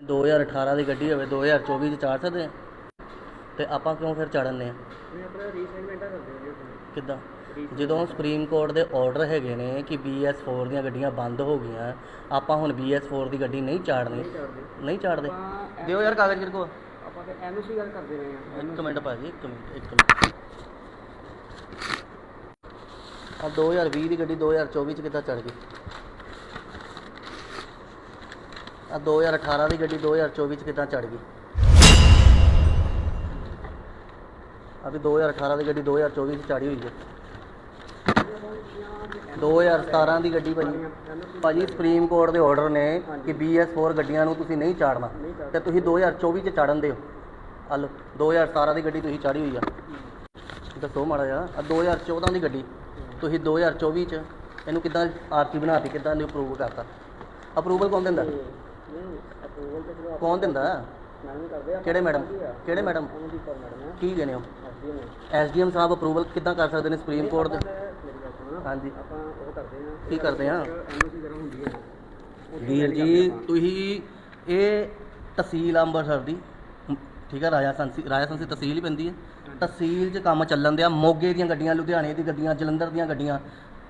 2018 ਦੀ ਗੱਡੀ ਹੋਵੇ 2024 ਚ ਚਾੜ ਸਕਦੇ ਆ। ਤੇ ਆਪਾਂ ਕਿਉਂ ਫਿਰ ਚਾੜਨੇ ਆ? ਆਪਣਾ ਕਰਦੇ ਹੋ ਕਿੱਦਾਂ? ਜਦੋਂ ਸੁਪਰੀਮ ਕੋਰਟ ਦੇ ਆਰਡਰ ਹੈਗੇ ਨੇ ਕਿ BS4 ਦੀਆਂ ਗੱਡੀਆਂ ਬੰਦ ਹੋ ਗਈਆਂ ਆਪਾਂ ਹੁਣ BS4 ਦੀ ਗੱਡੀ ਨਹੀਂ ਚਾੜਨੀ ਨਹੀਂ ਚਾੜਦੇ ਦਿਓ ਯਾਰ ਕਾਗਜ਼ ਮੇਰੇ ਕੋਲ। ਆਪਾਂ ਤੇ ਐਨਓਸੀ ਗੱਲ ਕਰਦੇ ਰਹੇ ਹਾਂ। ਇੱਕ ਮਿੰਟ ਭਾਜੀ ਇੱਕ ਮਿੰਟ ਇੱਕ ਮਿੰਟ। ਆ 2020 ਦੀ ਗੱਡੀ 2024 ਚ ਕਿੱਦਾਂ ਚੜ ਗਈ? ਆ 2018 ਦੀ ਗੱਡੀ 2024 ਚ ਕਿੱਦਾਂ ਚੜ ਗਈ? ਆ ਵੀ 2018 ਦੀ ਗੱਡੀ 2024 ਚ ਚਾੜੀ ਹੋਈ ਹੈ। 2017 ਦੀ ਗੱਡੀ ਭਾਜੀ। ਭਾਜੀ ਸੁਪਰੀਮ ਕੋਰਟ ਦੇ ਆਰਡਰ ਨੇ ਕਿ BS4 ਗੱਡੀਆਂ ਨੂੰ ਤੁਸੀਂ ਨਹੀਂ ਚਾੜਨਾ ਤੇ ਤੁਸੀਂ 2024 ਚ ਚਾੜਨ ਦਿਓ। ਆ ਲਓ 2017 ਦੀ ਗੱਡੀ ਤੁਸੀਂ ਚਾੜੀ ਹੋਈ ਆ। ਦੱਸੋ ਮਾੜਾ ਜਿਹਾ ਆ 2014 ਦੀ ਗੱਡੀ ਤੁਸੀਂ 2024 ਚ ਇਹਨੂੰ ਕਿੱਦਾਂ ਆਰਸੀ ਬਣਾਤੀ ਕਿੱਦਾਂ ਇਹਨੂੰ ਅਪਰੂਵ ਕਰਤਾ? ਅਪਰੂਵਲ ਕੌਣ ਦਿੰਦਾ? ਕੌਣ ਦਿੰਦਾ? ਕਿਹੜੇ ਮੈਡਮ? ਕਿਹੜੇ ਮੈਡਮ? ਕੀ ਕਹਿੰਦੇ ਹੋ? ਐਸਡੀ ਨੇ ਐਸਡੀਐਮ ਸਾਹਿਬ ਅਪਰੂਵਲ ਕਿੱਦਾਂ ਕਰ ਸਕਦੇ ਨੇ ਸੁਪਰੀਮ ਕੋਰਟ ਦੇ? ਹਾਂਜੀ। ਆਪਾਂ ਉਹ ਕਰਦੇ ਹਾਂ ਕੀ ਕਰਦੇ ਆ? ਵੀਰ ਜੀ, ਤੁਸੀਂ ਇਹ ਤਹਿਸੀਲ ਅੰਮ੍ਰਿਤਸਰ ਦੀ, ਠੀਕ ਹੈ ਰਾਜਾ ਸੰਸੀ ਰਾਜਾ ਸੰਸੀ ਤਹਿਸੀਲ ਹੀ ਪੈਂਦੀ ਹੈ ਤਹਿਸੀਲ 'ਚ ਕੰਮ ਚੱਲਣ ਦਿਆ, ਮੋਗੇ ਦੀਆਂ ਗੱਡੀਆਂ, ਲੁਧਿਆਣੇ ਦੀ ਗੱਡੀਆਂ, ਜਲੰਧਰ ਦੀਆਂ ਗੱਡੀਆਂ।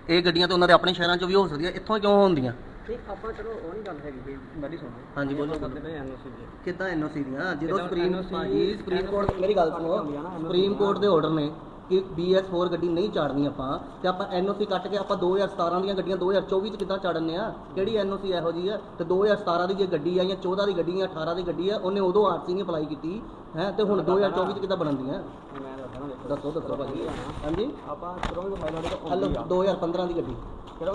ਇਹ ਗੱਡੀਆਂ ਤਾਂ ਉਹਨਾਂ ਦੇ ਆਪਣੇ ਸ਼ਹਿਰਾਂ 'ਚ ਵੀ ਹੋ ਸਕਦੀਆਂ, ਇੱਥੋਂ ਕਿਉਂ ਹੁੰਦੀਆਂ ਨਹੀਂ ਆਪਾਂ ਚਲੋ ਉਹ ਨਹੀਂ ਗੱਲ ਹੈਗੀ ਜੀ ਮੇਰੀ ਸੁਣੋ ਹਾਂਜੀ ਬੋਲੋ ਕਰਦੇ ਪਏ ਐਨਓਸੀ ਦੀ ਕਿੱਦਾਂ ਐਨਓਸੀ ਦੀਆਂ? ਜਦੋਂ ਜਦੋਂ ਸੁਪਰੀਮ NOC ਭਾਜੀ ਸੁਪਰੀਮ ਕੋਰਟ ਮੇਰੀ ਗੱਲ ਸੁਣੋ ਹੁੰਦੀ ਆ ਨਾ, NOC ਸੁਪਰੀਮ ਕੋਰਟ ਦੇ ਆਰਡਰ ਨੇ। ਕਿ BS4 ਗੱਡੀ ਨਹੀਂ ਚਾੜਨੀ ਆਪਾਂ ਤੇ ਆਪਾਂ ਐਨਓਸੀ ਕੱਟ ਕੇ ਆਪਾਂ 2017 ਦੀਆਂ ਗੱਡੀਆਂ 2024 ਚ ਕਿੱਦਾਂ ਚਾੜਨੇ ਆ? ਕਿਹੜੀ ਐਨਓਸੀ ਇਹੋ ਜੀ ਆ? ਤੇ 2017 ਦੀ ਜੇ ਗੱਡੀ ਆ ਜਾਂ 14 ਦੀ ਗੱਡੀ ਆ 18 ਦੀ ਗੱਡੀ ਆ ਉਹਨੇ ਉਦੋਂ ਆਰਸੀ ਨਹੀਂ ਅਪਲਾਈ ਕੀਤੀ ਹੈ? ਤੇ ਹੁਣ 2024 ਚ ਕਿੱਦਾਂ ਬਣਦੀਆਂ ਦੱਸੋ ਦੱਸੋ ਭਾਜੀ। ਹਾਂਜੀ? ਆਪਾਂ ਕਰੋਗੇ ਫਾਈਲ ਹਲੋ 2015 ਦੀ ਗੱਡੀ।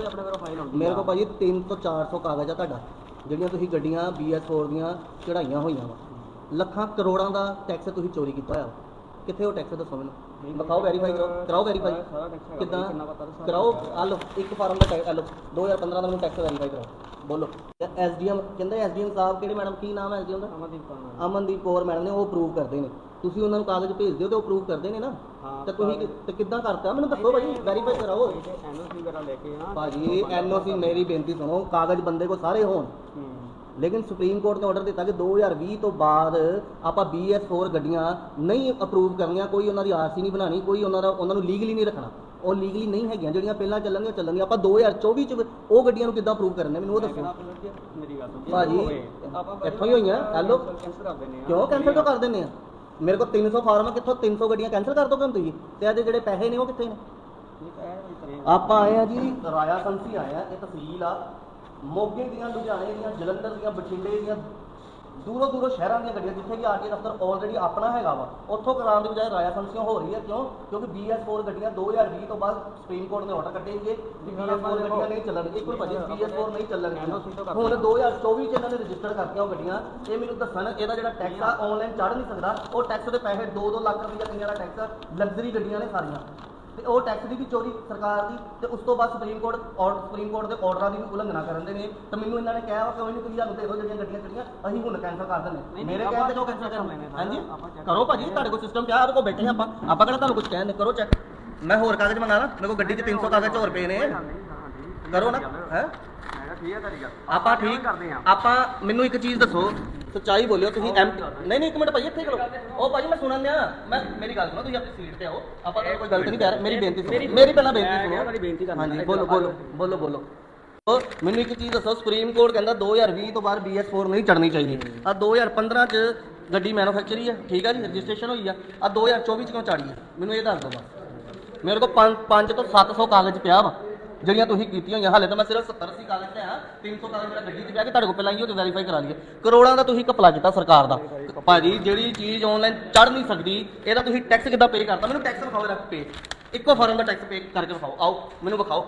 ਆਪਣੇ ਕੋਲ ਫਾਈਲ ਆਉਂਦੀ ਮੇਰੇ ਕੋਲ ਭਾਜੀ 3 ਤੋਂ 400 ਕਾਗਜ਼ ਆ ਤੁਹਾਡਾ ਜਿਹੜੀਆਂ ਤੁਸੀਂ ਗੱਡੀਆਂ BS4 ਦੀਆਂ ਚੜਾਈਆਂ ਹੋਈਆਂ ਵਾ। ਲੱਖਾਂ ਕਰੋੜਾਂ ਦਾ ਟੈਕਸ ਤੁਸੀਂ ਚੋਰੀ ਕੀਤਾ ਹੋਇਆ। ਕਿੱਥੇ ਉਹ ਟੈਕਸ ਦੱਸੋ ਮੈਨੂੰ? ਵਿਖਾਓ ਵੈਰੀਫਾਈ ਕਰੋ ਕਰਾਓ ਵੈਰੀਫਾਈ ਕਿੱਦਾਂ? ਕਰਾਓ ਆ ਲਓ ਇੱਕ ਫਾਰਮ ਦਾ ਟੈਕਸ ਆ ਲਓ 2015 ਦਾ ਮੈਨੂੰ ਟੈਕਸ ਵੈਰੀਫਾਈ ਕਰਾਓ। ਬੋਲੋ। ਐਸਡੀਐਮ ਕਹਿੰਦੇ ਐਸਡੀਐਮ ਸਾਹਿਬ ਕਿਹੜੇ ਮੈਡਮ ਕੀ ਨਾਮ ਹੈ ਐਸਡੀਐਮ ਦਾ? ਅਮਨਦੀਪ ਕੌਰ। ਅਮਨਦੀਪ ਕੌਰ ਮੈਡਮ ਨੇ ਉਹ ਅਪਰੂਵ ਕਰਦੇ ਨੇ। ਤੁਸੀਂ ਉਹਨਾਂ ਨੂੰ ਕਾਗਜ਼ ਭੇਜ ਦਿਓ ਤੇ ਉਹ ਅਪਰੂਵ ਕਰਦੇ ਨੇ ਨਾ। ਹਾਂ, ਤੇ ਤੁਸੀਂ ਤੇ ਕਿੱਦਾਂ ਕਰਤਾ? ਮੈਨੂੰ ਦੱਸੋ ਭਾਜੀ ਵੈਰੀਫਾਈ ਕਰਾਓ। ਐਨਓਸੀ ਵਗੈਰਾ ਲੈ ਕੇ ਆ ਭਾਜੀ ਐਨਓਸੀ ਮੇਰੀ ਬੇਨਤੀ ਸੁਣੋ ਕਾਗਜ਼ ਬੰਦੇ ਕੋ ਸਾਰੇ ਹੋਣ। ਹੂੰ। ਲੇਕਿਨ ਸੁਪਰੀਮ ਕੋਰਟ ਨੇ ਆਰਡਰ ਦਿੱਤਾ ਕਿ 2020 ਤੋਂ ਬਾਅਦ ਆਪਾਂ BS4 ਗੱਡੀਆਂ ਨਹੀਂ ਅਪਰੂਵ ਕਰਨੀਆਂ ਕੋਈ ਉਹਨਾਂ ਦੀ ਆਰਸੀ ਨਹੀਂ ਬਣਾਣੀ ਕੋਈ ਉਹਨਾਂ ਦਾ ਉਹਨਾਂ ਨੂੰ ਲੀਗਲੀ ਨਹੀਂ ਰੱਖਣਾ। ਉਹ ਲੀਗਲੀ ਨਹੀਂ ਹੈਗੀਆਂ ਜਿਹੜੀਆਂ ਪਹਿਲਾਂ ਚੱਲਣਗੀਆਂ ਚੱਲਣਗੀਆਂ। ਆਪਾਂ 2024 ਚ ਉਹ ਗੱਡੀਆਂ ਨੂੰ ਕਿੱਦਾਂ ਅਪਰੂਵ ਕਰਨੇ ਮੈਨੂੰ ਉਹ ਦੱਸੋ। ਮੇਰੀ ਗੱਲ ਸੁਣ। ਭਾਜੀ ਇੱਥੋਂ ਹੀ ਹੋਈਆਂ। ਹੈਲੋ। ਕਿਉਂ ਕੈਂਸਲ ਕਿਉਂ ਕਰ ਦਿੰਦੇ ਆ? ਮੇਰੇ ਕੋਲ 300 ਫਾਰਮ ਆ ਕਿੱਥੋਂ 300 ਗੱਡੀਆਂ ਕੈਂਸਲ ਕਰ ਦੋਗੇ ਹੁਣ ਤੁਸੀਂ? ਤੇ ਅੱਜ ਜਿਹੜੇ ਪੈਸੇ ਨੇ ਉਹ ਕਿੱਥੇ ਨੇ? ਆਪਾਂ ਆਏ ਆ ਜੀ ਰਾਇਆ ਸੰਸੀ ਆਏ ਆ ਇਹ ਤਹਿਸੀਲ ਆ। ਮੋਗੇ ਦੀਆਂ ਲੁਧਿਆਣੇ ਦੀਆਂ ਜਲੰਧਰ ਦੀਆਂ ਬਠਿੰਡੇ ਦੀਆਂ ਦੂਰੋਂ ਦੂਰੋਂ ਸ਼ਹਿਰਾਂ ਦੀਆਂ ਗੱਡੀਆਂ ਜਿੱਥੇ ਕਿ ਆਰਟੀ ਦਫ਼ਤਰ ਆਲਰੇਡੀ ਆਪਣਾ ਹੈਗਾ ਵਾ। ਉੱਥੋਂ ਕਰਾਉਣ ਦੀ ਬਜਾਏ ਰਾਇਆ ਸੰਸੀਆਂ ਹੋ ਰਹੀ ਹੈ ਕਿਉਂ? ਕਿਉਂਕਿ BS4 ਗੱਡੀਆਂ 2020 ਤੋਂ ਬਾਅਦ ਸੁਪਰੀਮ ਕੋਰਟ ਨੇ ਆਰਡਰ ਕੱਢੇਗੇ ਕਿ BS4 ਗੱਡੀਆਂ ਨਹੀਂ ਚੱਲਣਗੀਆਂ ਇੱਕ ਮਿੰਟ ਭਾਜੀ BS4 ਨਹੀਂ ਚੱਲਣਗੀਆਂ ਹੁਣ 2024 ਚ ਇਹਨਾਂ ਨੇ ਰਜਿਸਟਰ ਕਰਤੀਆਂ ਉਹ ਗੱਡੀਆਂ। ਇਹ ਮੈਨੂੰ ਦੱਸਣ ਇਹਦਾ ਜਿਹੜਾ ਟੈਕਸ ਆ ਆਨਲਾਈਨ ਚੜ ਨਹੀਂ ਸਕਦਾ। ਉਹ ਟੈਕਸ ਦੇ ਪੈਸੇ 2-2 ਲੱਖ ਰੁਪਈਆ ਕਈਆਂ ਦਾ ਟੈਕਸ ਲਗਜ਼ਰੀ ਗੱਡੀਆਂ ਨੇ ਸਾਰੀਆਂ। ਤੇ ਉਹ ਟੈਕਸ ਦੀ ਵੀ ਚੋਰੀ ਸਰਕਾਰ ਦੀ ਤੇ ਉਸ ਤੋਂ ਬਾਅਦ ਸੁਪਰੀਮ ਕੋਰਟ ਔਰ ਸੁਪਰੀਮ ਕੋਰਟ ਦੇ ਆਰਡਰਾਂ ਦੀ ਵੀ ਉਲੰਘਣਾ ਕਰਨ ਦੇ ਨੇ ਤੇ ਮੈਨੂੰ ਇਹਨਾਂ ਨੇ ਕਿਹਾ ਵਾ ਕਿ ਉਹਨੂੰ ਤੁਸੀਂ ਸਾਨੂੰ ਦੇ ਦਿਓ ਜਿਹੜੀਆਂ ਗੱਡੀਆਂ ਕਿਹੜੀਆਂ ਅਸੀਂ ਹੁਣ ਕੈਂਸਲ ਕਰ ਦਿੰਦੇ ਮੇਰੇ ਕਹਿਣ ਤੇ ਕਿਉਂ ਕੈਂਸਲ ਕਰਨੇ ਹਾਂਜੀ? ਕਰੋ ਭਾਜੀ ਤੁਹਾਡੇ ਕੋਲ ਸਿਸਟਮ ਕਿਹਾ ਉਹਦੇ ਕੋਲ ਬੈਠੇ ਆਪਾਂ। ਆਪਾਂ ਕਿਹੜਾ ਤੁਹਾਨੂੰ ਕੁਝ ਕਹਿੰਦੇ ਕਰੋ ਚੈੱਕ ਮੈਂ ਹੋਰ ਕਾਗਜ਼ ਮੰਗਾ ਲਾ। ਮੇਰੇ ਕੋਲ ਗੱਡੀ 'ਚ 300 ਕਾਗਜ਼ ਹੋਰ ਪਏ ਨੇ। ਕਰੋ ਨਾ ਹੈ? ਠੀਕ ਹੈ ਤੇਰੀ ਗੱਲ। ਆਪਾਂ ਠੀਕ ਕਰਦੇ ਆ ਆਪਾਂ ਮੈਨੂੰ ਇੱਕ ਚੀਜ਼ ਦੱਸੋ ਸੱਚਾਈ ਬੋਲਿਓ ਤੁਸੀਂ ਐਮ ਨਹੀਂ। ਨਹੀਂ ਇੱਕ ਮਿੰਟ ਭਾਈ ਇੱਥੇ ਕਰੋ ਉਹ ਭਾਜੀ ਮੈਂ ਸੁਣਨ ਲਿਆ ਮੈਂ ਮੇਰੀ ਗੱਲ ਸੁਣੋ ਤੁਸੀਂ ਆਪਣੀ ਸੀਟ ਤੇ ਆਓ। ਆਪਾਂ ਤੁਹਾਨੂੰ ਕੋਈ ਗਲਤ ਨਹੀਂ ਕਹਿ ਰਹੇ। ਮੇਰੀ ਬੇਨਤੀ ਸੁਣੋ। ਮੇਰੀ ਪਹਿਲਾਂ ਬੇਨਤੀ ਸੁਣੋ। ਮੇਰੀ ਬੇਨਤੀ ਕਰਨਾ ਹਾਂਜੀ ਬੋਲੋ ਬੋਲੋ ਬੋਲੋ ਬੋਲੋ। ਮੈਨੂੰ ਇੱਕ ਚੀਜ਼ ਦੱਸੋ ਸੁਪਰੀਮ ਕੋਰਟ ਕਹਿੰਦਾ 2020 ਤੋਂ ਬਾਅਦ BS4 ਨਹੀਂ ਚੜਨੀ ਚਾਹੀਦੀ। ਆ 2015 ਚ ਗੱਡੀ ਮੈਨੂਫੈਕਚਰੀ ਹੈ ਠੀਕ ਹੈ ਜੀ ਰਜਿਸਟ੍ਰੇਸ਼ਨ ਹੋਈ ਆ। ਆ 2024 ਚ ਕਿਉਂ ਚਾੜੀ ਹੈ ਮੈਨੂੰ ਇਹ ਦੱਸ ਦਿਓ ਬਸ। ਮੇਰੇ ਕੋਲ 5 ਤੋਂ 700 ਕਾਗਜ਼ ਪਿਆ ਵਾ। ਜਿਹੜੀਆਂ ਤੁਸੀਂ ਕੀਤੀਆਂ ਹੋਈਆਂ, ਹਾਲੇ ਤਾਂ ਮੈਂ ਸਿਰਫ 70 80 ਕਾਗਜ਼ ਤੇ ਆ 300 ਕਾਗਜ਼ ਮੇਰਾ ਗੱਡੀ 'ਚ ਪਿਆ ਕੇ ਤੁਹਾਡੇ ਕੋਲ ਪਹਿਲਾਂ ਹੀ ਉਹ ਤੇ ਵੈਰੀਫਾਈ ਕਰਾ ਲਈਏ। ਕਰੋੜਾਂ ਦਾ ਤੁਸੀਂ ਕਪਲਾ ਕੀਤਾ ਸਰਕਾਰ ਦਾ। ਭਾਜੀ, ਜਿਹੜੀ ਚੀਜ਼ ਆਨਲਾਈਨ ਚੜ ਨਹੀਂ ਸਕਦੀ, ਇਹਦਾ ਤੁਸੀਂ ਟੈਕਸ ਕਿੱਦਾਂ ਪੇ ਕਰਤਾ? ਮੈਨੂੰ ਟੈਕਸ ਵਿਖਾਓ ਰੱਖ ਪੇ ਇੱਕੋ ਫਾਰਮ ਦਾ ਟੈਕਸ ਪੇ ਕਰਕੇ ਵਿਖਾਓ। ਆਓ, ਮੈਨੂੰ ਵਿਖਾਓ।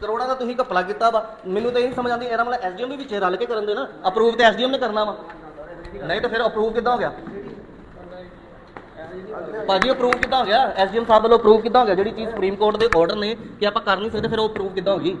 ਕਰੋੜਾਂ ਦਾ ਤੁਸੀਂ ਕਪਲਾ ਕੀਤਾ ਵਾ। ਮੈਨੂੰ ਤਾਂ ਇਹ ਨਹੀਂ ਸਮਝ ਆਉਂਦੀ, ਇਹਦਾ ਮਤਲਬ ਐਸਡੀਐਮ ਵੀ ਵਿੱਚ ਰਲ ਕੇ ਕਰਨ ਦੇ ਨਾ। ਅਪਰੂਵ ਤੇ ਐਸਡੀਐਮ ਨੇ ਕਰਨਾ ਵਾ। ਨਹੀਂ ਤਾਂ ਫਿਰ ਅਪਰੂਵ ਕਿੱਦਾਂ ਹੋ ਗਿਆ? ਭਾਜੀ ਅਪਰੂਵ ਕਿੱਦਾਂ ਹੋ ਗਿਆ? ਐਸਡੀਐਮ ਸਾਹਿਬ ਵੱਲੋਂ ਅਪਰੂਵ ਕਿੱਦਾਂ ਹੋ ਗਿਆ? ਜਿਹੜੀ ਚੀਜ਼ ਸੁਪਰੀਮ ਕੋਰਟ ਦੇ ਆਰਡਰ ਨੇ ਕਿ ਆਪਾਂ ਕਰ ਨਹੀਂ ਸਕਦੇ, ਫਿਰ ਉਹ ਅਪਰੂਵ ਕਿੱਦਾਂ ਹੋ ਗਈ?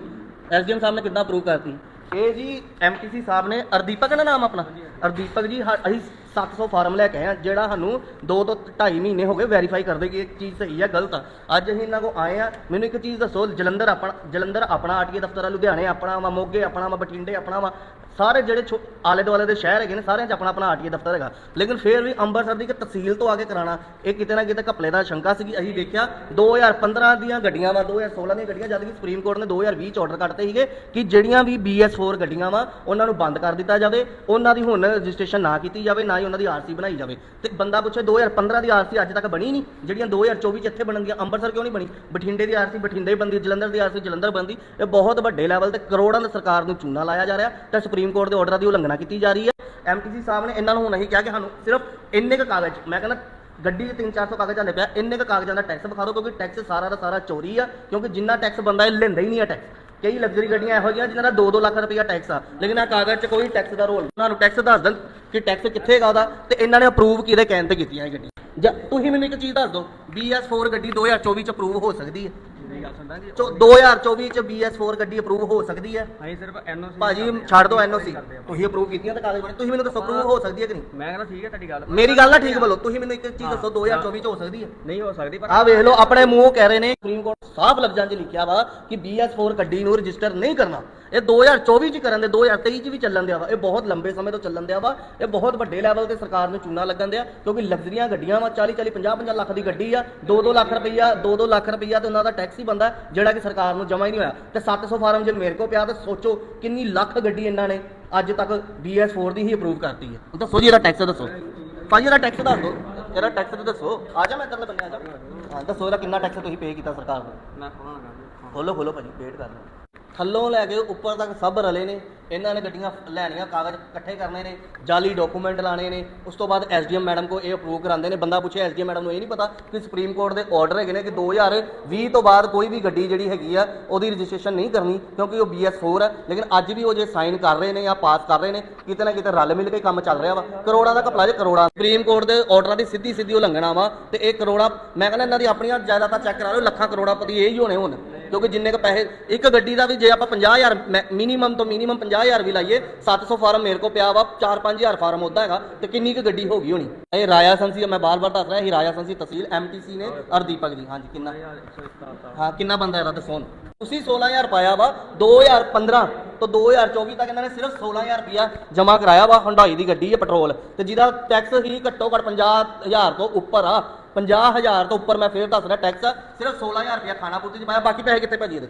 ਐਸਡੀਐਮ ਸਾਹਿਬ ਨੇ ਕਿੱਦਾਂ ਅਪਰੂਵ ਕਰਤੀ? ਇਹ ਜੀ ਐਮਟੀਸੀ ਸਾਹਿਬ ਨੇ ਅਰਦੀਪਕ ਹੈ ਨਾ ਨਾਮ ਆਪਣਾ। ਅਰਦੀਪਕ ਜੀ, ਹਾ- ਅਸੀਂ 700 ਫਾਰਮ ਲੈ ਕੇ ਆਏ ਆ ਜਿਹੜਾ ਸਾਨੂੰ 2 ਤੋਂ 2.5 ਮਹੀਨੇ ਹੋ ਗਏ ਵੈਰੀਫਾਈ ਕਰਦੇ ਕਿ ਇਹ ਚੀਜ਼ ਸਹੀ ਆ, ਗਲਤ ਆ। ਅੱਜ ਅਸੀਂ ਇਹਨਾਂ ਕੋ ਆਏ ਆ ਮੈਨੂੰ ਇੱਕ ਚੀਜ਼ ਦੱਸੋ, ਜਲੰਧਰ ਆਪਣਾ ਜਲੰਧਰ ਆਪਣਾ ਆਰਟੀਏ ਦਫ਼ਤਰ ਆ, ਲੁਧਿਆਣੇ ਆਪਣਾ ਵਾ, ਮੋਗੇ ਆਪਣਾ ਵਾ, ਬਠਿੰਡੇ ਆਪਣਾ ਵਾ ਸਾਰੇ ਜਿਹੜੇ ਛੋ- ਆਲੇ ਦੁਆਲੇ ਦੇ ਸ਼ਹਿਰ ਹੈਗੇ ਨੇ, ਸਾਰਿਆਂ 'ਚ ਆਪਣਾ ਆਪਣਾ ਆਰਟੀਏ ਦਫ਼ਤਰ ਹੈਗਾ। ਲੇਕਿਨ ਫਿਰ ਵੀ ਅੰਮ੍ਰਿਤਸਰ ਦੀ ਇੱਕ ਤਹਿਸੀਲ ਤੋਂ ਆ ਕੇ ਕਰਾਣਾ, ਇਹ ਕਿਤੇ ਨਾ ਕਿਤੇ ਘਪਲੇ ਦਾ ਸ਼ੰਕਾ ਸੀਗੀ ਅਸੀਂ ਦੇਖਿਆ 2015 ਦੀਆਂ ਗੱਡੀਆਂ ਵਾ 2016 ਦੀਆਂ ਗੱਡੀਆਂ, ਜਦ ਕਿ ਸੁਪਰੀਮ ਕੋਰਟ ਨੇ 2020 ਚ ਆਰਡਰ ਕੱਢਤੇ ਸੀਗੇ ਕਿ ਜਿਹੜੀਆਂ ਵੀ BS4 ਗੱਡੀਆਂ ਵਾ, ਉਹਨਾਂ ਨੂੰ ਬੰਦ ਕਰ ਦਿੱਤਾ ਜਾਵੇ, ਉਹਨਾਂ ਦੀ ਹੁਣ ਰਜਿਸਟ੍ਰੇਸ਼ਨ ਨਾ ਕੀਤੀ ਜਾਵੇ, ਨਾ ਹੀ ਉਹਨਾਂ ਦੀ ਆਰਸੀ ਬਣਾਈ ਜਾਵੇ। ਤੇ ਬੰਦਾ ਪੁੱਛੇ 2015 ਦੀ ਆਰਸੀ ਅੱਜ ਤੱਕ ਬਣੀ ਨਹੀਂ, ਜਿਹੜੀਆਂ 2024 ਚ ਇੱਥੇ ਬਣਨਗੀਆਂ ਅੰਮ੍ਰਿਤਸਰ ਕਿਉਂ ਨਹੀਂ ਬਣੀ? ਬਠਿੰਡੇ ਦੀ ਆਰਸੀ ਬਠਿੰਡੇ ਬੰਦੀ, ਜਲੰਧਰ ਦੀ ਆਰਸੀ ਜਲੰਧਰ ਬੰਦੀ, ਇਹ ਬਹੁਤ ਵੱਡੇ ਲੈਵਲ ਤੇ ਕਰੋੜਾਂ ਦੀ ਸਰਕਾਰ ਨੂੰ ਚੂਨਾ ਲਾਇਆ ਜਾ ਰਿਹਾ ਤੇ ਸੁਪਰੀਮ ਕੋਰਟ ਦੇ ਆਰਡਰਾਂ ਦੀ ਉਲੰਘਣਾ ਕੀਤੀ ਜਾ ਰਹੀ ਹੈ। ਐਮਟੀਸੀ ਸਾਹਿਬ ਨੇ ਇਹਨਾਂ ਨੂੰ ਹੁਣ ਕਿਹਾ ਕਿ ਸਾਨੂੰ ਸਿਰਫ ਇੰਨੇ ਕੁ ਕਾਗਜ਼, ਮੈਂ ਕਹਿੰਦਾ ਗੱਡੀ 'ਚ 3-400 ਕਾਗਜ਼ ਹਲੇ ਪਿਆ ਇੰਨੇ ਕੁ ਕਾਗਜ਼ਾਂ ਦਾ ਟੈਕਸ ਵਿਖਾ ਦਿਓ ਕਿਉਂਕਿ ਟੈਕਸ ਸਾਰਾ ਦਾ ਸਾਰਾ ਚੋਰੀ ਆ, ਕਿਉਂਕਿ ਜਿੰਨਾ ਟੈਕਸ ਬੰਦਾ ਇਹ ਲੈਂਦਾ ਹੀ ਨਹੀਂ ਹੈ ਟੈਕਸ ਕਈ ਲਗਜ਼ਰੀ ਗੱਡੀਆਂ ਇਹੋ ਜਿਹੀਆਂ ਜਿਨ੍ਹਾਂ ਦਾ 2-2 ਲੱਖ ਰੁਪਇਆ ਟੈਕਸ ਆ, ਲੇਕਿਨ ਇਹ ਕਾਗਜ਼ 'ਚ ਕੋਈ ਟੈਕਸ ਦਾ ਰੋਲ ਉਹਨਾਂ ਨੂੰ ਟੈਕਸ ਦੱਸ ਦੇਣ ਕਿ ਟੈਕਸ ਕਿੱਥੇ ਹੈਗਾ ਉਹਦਾ ਤੇ ਇਹਨਾਂ ਨੇ ਅਪਰੂਵ ਕਿਹਦੇ ਕਹਿਣ ਤੇ ਕੀਤੀਆਂ ਇਹ ਗੱਡੀ ਜਾਂ ਤੁਸੀਂ ਮੈਨੂੰ ਇੱਕ ਚੀਜ਼ ਦੱਸ ਦਿਓ BS4 ਗੱਡੀ 2024 ਚ ਅਪਰੂਵ ਹੋ ਸਕਦੀ ਹੈ। ਮੇਰੀ ਗੱਲ ਸੁਣਦਾ ਜੀ ਚੋ 2024 ਚ BS4 ਗੱਡੀ ਅਪਰੂਵ ਹੋ ਸਕਦੀ ਹੈ? ਅਸੀਂ ਸਿਰਫ ਐਨਓਸੀ ਭਾਜੀ ਛੱਡ ਦਿਓ ਐਨਓਸੀ ਤੁਸੀਂ ਅਪਰੂਵ ਕੀਤੀਆਂ ਤਾਂ ਕਾਗਜ਼ ਬਣੇ। ਤੁਸੀਂ ਮੈਨੂੰ ਦੱਸੋ ਅਪਰੂਵ ਹੋ ਸਕਦੀ ਹੈ ਕਿ ਨਹੀਂ? ਮੈਂ ਕਹਿੰਦਾ ਠੀਕ ਹੈ ਤੁਹਾਡੀ ਗੱਲ। ਮੇਰੀ ਗੱਲ ਨਾ ਠੀਕ ਬੋਲੋ। ਤੁਸੀਂ ਮੈਨੂੰ ਇੱਕ ਚੀਜ਼ ਦੱਸੋ 2024 ਚ ਹੋ ਸਕਦੀ ਹੈ? ਨਹੀਂ ਹੋ ਸਕਦੀ ਪਰ ਆ ਵੇਖ ਲਓ ਆਪਣੇ ਮੂੰਹੋਂ ਕਹਿ ਰਹੇ ਨੇ ਸੁਪਰੀਮ ਕੋਰਟ ਸਾਫ਼ ਲਫ਼ਜ਼ਾਂ 'ਚ ਲਿਖਿਆ ਵਾ ਕਿ BS4 ਗੱਡੀ ਨੂੰ ਰਜਿਸਟਰ ਨਹੀਂ ਕਰਨਾ। ਇਹ 2024 'ਚ ਕਰਨ ਦੇ 2023 'ਚ ਵੀ ਚੱਲਣ ਦਿਆ ਵਾ। ਇਹ ਬਹੁਤ ਲੰਬੇ ਸਮੇਂ ਤੋਂ ਚੱਲਣ ਦਿਆ ਵਾ। ਇਹ ਬਹੁਤ ਵੱਡੇ ਲੈਵਲ ਤੇ ਸਰਕਾਰ ਨੂੰ ਚੂਨਾ ਲੱਗਣ ਦਿਆ ਕਿਉਂਕਿ ਲਗਜ਼ਰੀਆਂ ਗੱਡੀਆਂ ਵਾ 40 40 50 50 ਲੱਖ ਦੀ ਗੱਡੀ ਆ 2-2 ਲੱਖ ਰੁਪਈਆ 2-2 ਲੱਖ ਰੁਪਈਆ ਤੇ ਉਹਨਾਂ ਦਾ ਟੈਕਸ ਹੀ ਬੰਦਾ ਜਿਹੜਾ ਕਿ ਸਰਕਾਰ ਨੂੰ ਜਮਾ ਹੀ ਨਹੀਂ ਹੋਇਆ। ਤੇ 700 ਫਾਰਮ ਜੇ ਮੇਰੇ ਕੋਲ ਪਿਆ ਤੇ ਸੋਚੋ ਕਿੰਨੀ ਲੱਖ ਗੱਡੀ ਇਹਨਾਂ ਨੇ ਅੱਜ ਤੱਕ BS4 ਦੀ ਹੀ ਅਪਰੂਵ ਕਰਤੀ ਹੈ। ਦੱਸੋ ਜੀ ਇਹਦਾ ਟੈਕਸ ਦੱਸੋ। ਭਾਜੀ ਇਹਦਾ ਟੈਕਸ ਦੱਸ ਇਹਦਾ ਟੈਕਸ ਦੱਸੋ। ਆ ਜਾ ਮੈਂ ਇੱਧਰਲੇ ਬੰਨੇ ਆ ਜਾ ਹਾਂ ਦੱਸੋ ਇਹਦਾ ਕਿੰਨਾ ਟੈਕਸ ਤੁਸੀਂ ਪੇ ਕੀਤਾ ਸਰਕਾਰ ਨੂੰ? ਮੈਂ ਖੋਲਣਾ। ਖੋਲੋ ਖੋਲੋ ਭਾਜੀ ਵੇਟ ਕਰ ਲਓ। ਥੱਲੋਂ ਲੈ ਕੇ ਉੱਪਰ ਤੱਕ ਸਭ ਰਲੇ ਨੇ। ਇਹਨਾਂ ਨੇ ਗੱਡੀਆਂ ਲੈਣੀਆਂ, ਕਾਗਜ਼ ਇਕੱਠੇ ਕਰਨੇ ਨੇ, ਜਾਲੀ ਡਾਕੂਮੈਂਟ ਲਾਣੇ ਨੇ, ਉਸ ਤੋਂ ਬਾਅਦ ਐਸਡੀਐਮ ਮੈਡਮ ਕੋ ਇਹ ਅਪਰੂਵ ਕਰਾਉਂਦੇ ਨੇ। ਬੰਦਾ ਪੁੱਛੇ ਐਸਡੀਐਮ ਮੈਡਮ ਨੂੰ ਇਹ ਨਹੀਂ ਪਤਾ ਕਿ ਸੁਪਰੀਮ ਕੋਰਟ ਦੇ ਆਰਡਰ ਹੈਗੇ ਨੇ ਕਿ 2020 ਤੋਂ ਬਾਅਦ ਕੋਈ ਵੀ ਗੱਡੀ ਜਿਹੜੀ ਹੈਗੀ ਆ, ਉਹਦੀ ਰਜਿਸਟ੍ਰੇਸ਼ਨ ਨਹੀਂ ਕਰਨੀ, ਕਿਉਂਕਿ ਉਹ BS4 ਹੈ ਲੇਕਿਨ ਅੱਜ ਵੀ ਉਹ ਜੇ ਸਾਈਨ ਕਰ ਰਹੇ ਨੇ ਜਾਂ ਪਾਸ ਕਰ ਰਹੇ ਨੇ, ਕਿਤੇ ਨਾ ਕਿਤੇ ਰਲ ਮਿਲ ਕੇ ਕੰਮ ਚੱਲ ਰਿਹਾ ਵਾ। ਕਰੋੜਾਂ ਦਾ ਘਪਲਾ ਜੇ ਕਰੋੜਾਂ ਸੁਪਰੀਮ ਕੋਰਟ ਦੇ ਆਰਡਰਾਂ ਦੀ ਸਿੱਧੀ ਸਿੱਧੀ ਉਲੰਘਣਾ ਵਾ ਤੇ ਇਹ ਕਰੋੜਾਂ, ਮੈਂ ਕਹਿੰਦਾ ਇਹਨਾਂ ਦੀ ਆਪਣੀਆਂ ਜਾਇਦਾਦਾਂ ਚੈੱਕ ਕਰਾ ਲਓ, ਲੱਖਾਂ ਕਰੋੜਾਂ ਕਰੋੜਾਪਤੀ ਇਹ ਹੀ ਹੋਣੇ ਹੁਣ। ਕਿਉਂਕਿ ਜਿੰਨੇ ਕ ਪੈਸੇ, ਇੱਕ ਗੱਡੀ ਦਾ ਵੀ ਜੇ ਆਪਾਂ 50000 ਮਿਨੀਮਮ ਤੋਂ ਮਿਨੀਮਮ 50000 ਵੀ ਲਾਈਏ 700 ਫਾਰਮ ਮੇਰੇ ਕੋ ਪਿਆ ਵਾ 4-5000 ਫਾਰਮ ਉਦਾਂ ਹੈਗਾ, ਤੇ ਕਿੰਨੀ ਕੁ ਗੱਡੀ ਹੋ ਗਈ ਹੋਣੀ? ਇਹ ਰਾਇਆ ਸੰਸੀ ਮੈਂ ਬਾਰ-ਬਾਰ ਦੱਸ ਰਿਹਾ, ਇਹ ਰਾਇਆ ਸੰਸੀ ਤਹਿਸੀਲ ਐਮਟੀਸੀ ਨੇ ਔਰ ਦੀਪਕ ਹਾਂਜੀ, ਕਿੰਨਾ? ਹਾਂ, ਕਿੰਨਾ ਬੰਦਾ ਇਹਦਾ ਦੱਸੋ ਤੁਸੀਂ 16000 ਪਾਇਆ ਵਾ 2015 ਤੋਂ 2024 ਤੱਕ ਇਹਨਾਂ ਨੇ ਸਿਰਫ 16000 ਰੁਪਇਆ ਜਮ੍ਹਾਂ ਕਰਾਇਆ ਵਾ ਹੰਡਾਈ ਦੀ ਗੱਡੀ ਹੈ, ਪੈਟਰੋਲ। ਤੇ ਜਿਹਦਾ ਟੈਕਸ ਹੀ ਘੱਟੋ ਘੱਟ 50000 ਤੋਂ ਉੱਪਰ ਆ। 50000 ਤੋਂ ਉੱਪਰ ਮੈਂ ਫੇਰ ਦੱਸ ਰਿਹਾ ਟੈਕਸ ਸਿਰਫ 16000 ਰੁਪਿਆ ਖਾਣਾ ਪੂਰਤੀ ਚ ਪਾਇਆ, ਬਾਕੀ ਪੈਸੇ ਕਿੱਥੇ ਭਾਜੀ ਇਹਦੇ?